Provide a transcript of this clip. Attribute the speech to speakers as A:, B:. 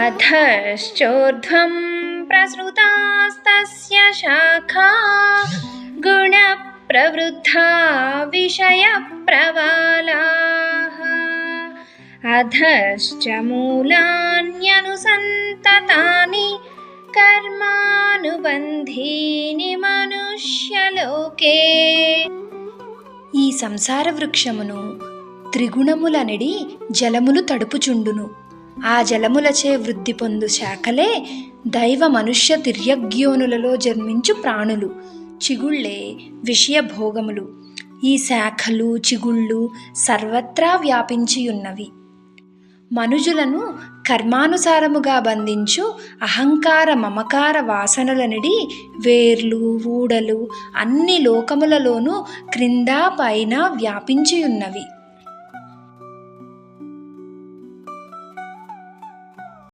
A: अधश्चोर्ध्वं प्रसृतास्तस्य शाखा गुणप्रवृद्धा विषयप्रवालाः अधश्च मूलान्यनुसन्ततानि कर्मानुबन्धीनि मनुष्यलोके
B: ఈ సంసార వృక్షమును త్రిగుణములనడి జలములు తడుపుచుండును ఆ జలములచే వృద్ధి పొందు శాఖలే దైవ మనుష్య తిర్యగ్యోనులలో జన్మించు ప్రాణులు చిగుళ్ళే విషయ భోగములు. ఈ శాఖలు చిగుళ్ళు సర్వత్రా వ్యాపించియున్నవి. మనుజులను కర్మానుసారముగా బంధించు అహంకార మమకార వాసనలనిడి వేర్లు ఊడలు అన్ని లోకములలోనూ క్రింద పైన వ్యాపించియున్నవి.